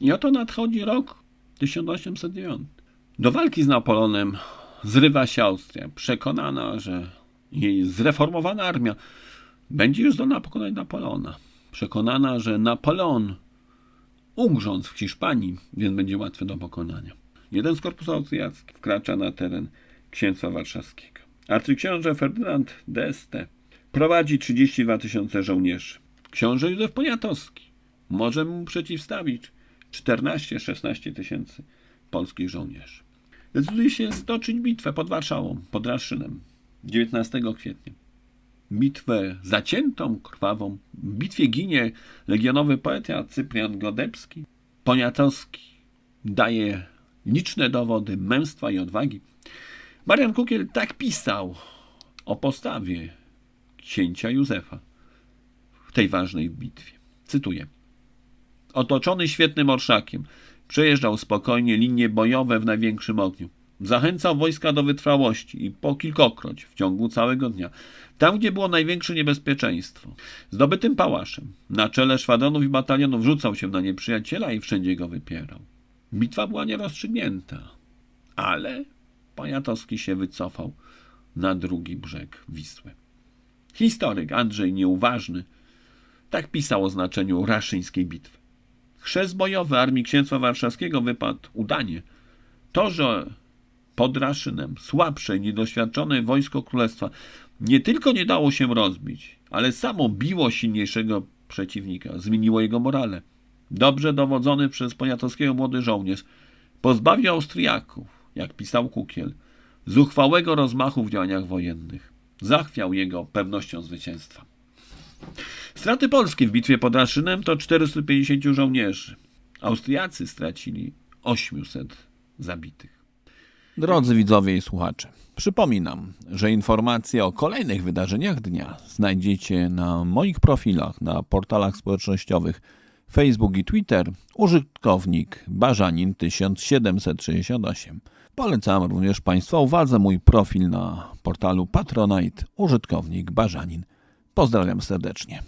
I oto nadchodzi rok 1809. Do walki z Napoleonem zrywa się Austria, przekonana, że jej zreformowana armia będzie już zdolna pokonać Napoleona. Przekonana, że Napoleon ugrząc w Hiszpanii, więc będzie łatwy do pokonania. Jeden z korpusów austriackich wkracza na teren księstwa warszawskiego. Arcyksiąże Ferdynand d'Este prowadzi 32 tysiące żołnierzy. Książę Józef Poniatowski może mu przeciwstawić 14-16 tysięcy polskich żołnierzy. Decyduje się stoczyć bitwę pod Warszawą, pod Raszynem 19 kwietnia. Bitwę zaciętą, krwawą. W bitwie ginie legionowy poeta Cyprian Godebski. Poniatowski daje liczne dowody męstwa i odwagi. Marian Kukiel tak pisał o postawie księcia Józefa w tej ważnej bitwie. Cytuję. Otoczony świetnym orszakiem, przejeżdżał spokojnie linie bojowe w największym ogniu. Zachęcał wojska do wytrwałości i po kilkokroć w ciągu całego dnia, tam gdzie było największe niebezpieczeństwo. Zdobytym pałaszem, na czele szwadronów i batalionów rzucał się na nieprzyjaciela i wszędzie go wypierał. Bitwa była nierozstrzygnięta, ale Poniatowski się wycofał na drugi brzeg Wisły. Historyk Andrzej Nieuważny tak pisał o znaczeniu raszyńskiej bitwy. Chrzest bojowy Armii Księstwa Warszawskiego wypadł udanie. To, że pod Raszynem słabsze niedoświadczone wojsko królestwa nie tylko nie dało się rozbić, ale samo biło silniejszego przeciwnika, zmieniło jego morale. Dobrze dowodzony przez Poniatowskiego młody żołnierz pozbawił Austriaków, jak pisał Kukiel, zuchwałego rozmachu w działaniach wojennych. Zachwiał jego pewnością zwycięstwa. Straty polskie w bitwie pod Raszynem to 450 żołnierzy. Austriacy stracili 800 zabitych. Drodzy widzowie i słuchacze, przypominam, że informacje o kolejnych wydarzeniach dnia znajdziecie na moich profilach na portalach społecznościowych Facebook i Twitter użytkownik Barzanin 1768. Polecam również Państwa uwadze mój profil na portalu Patronite użytkownik Barzanin. Pozdrawiam serdecznie.